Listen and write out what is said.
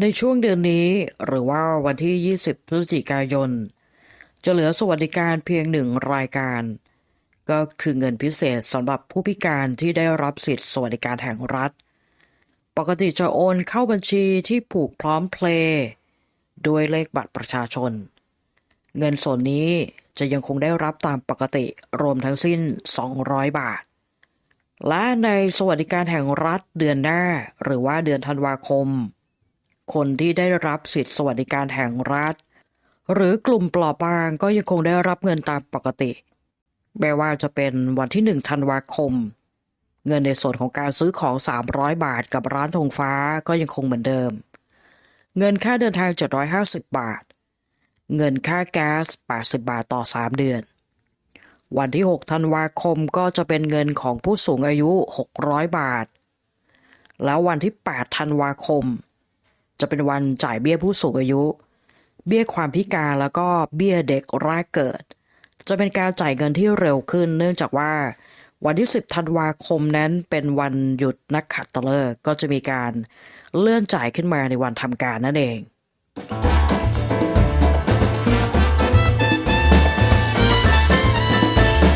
ในช่วงเดือนนี้หรือว่าวันที่ 20 พฤศจิกายน จะเหลือสวัสดิการเพียงหนึ่งรายการ ก็คือเงินพิเศษสำหรับผู้พิการที่ได้รับสิทธิสวัสดิการแห่งรัฐ ปกติจะโอนเข้าบัญชีที่ผูกพร้อมเพลย์ด้วยเลขบัตรประชาชน เงินส่วนนี้จะยังคงได้รับตามปกติรวมทั้งสิ้น 200 บาท และในสวัสดิการแห่งรัฐเดือนหน้า หรือว่าเดือนธันวาคม คนที่ได้รับสิทธิสวัสดิการแห่งรัฐ หรือกลุ่มปลาะบางก็ยังคงได้รับเงินตามปกติ แม้ว่าจะเป็นวันที่ 1 ธันวาคม เงินในส่วนของการซื้อของ 300 บาทกับร้านธงฟ้าก็ยังคงเหมือนเดิม เงินค่าเดินทาง 750 บาท เงินค่าแก๊ส 80 บาทต่อ 3 เดือน วันที่ 6 ธันวาคมก็จะเป็นเงินของผู้สูงอายุ 600 บาทแล้ววันที่ 8 ธันวาคม จะเป็นวันจ่ายเบี้ยผู้สูงอายุ เบี้ยความพิการแล้วก็เบี้ยเด็กแรกเกิด จะเป็นการจ่ายเงินที่เร็วขึ้น เนื่องจากว่า วันที่ 10 ธันวาคมนั้นเป็นวันหยุดนักขัตฤกษ์ก็จะมีการเลื่อนจ่ายขึ้นมาในวันทำการนั่นเอง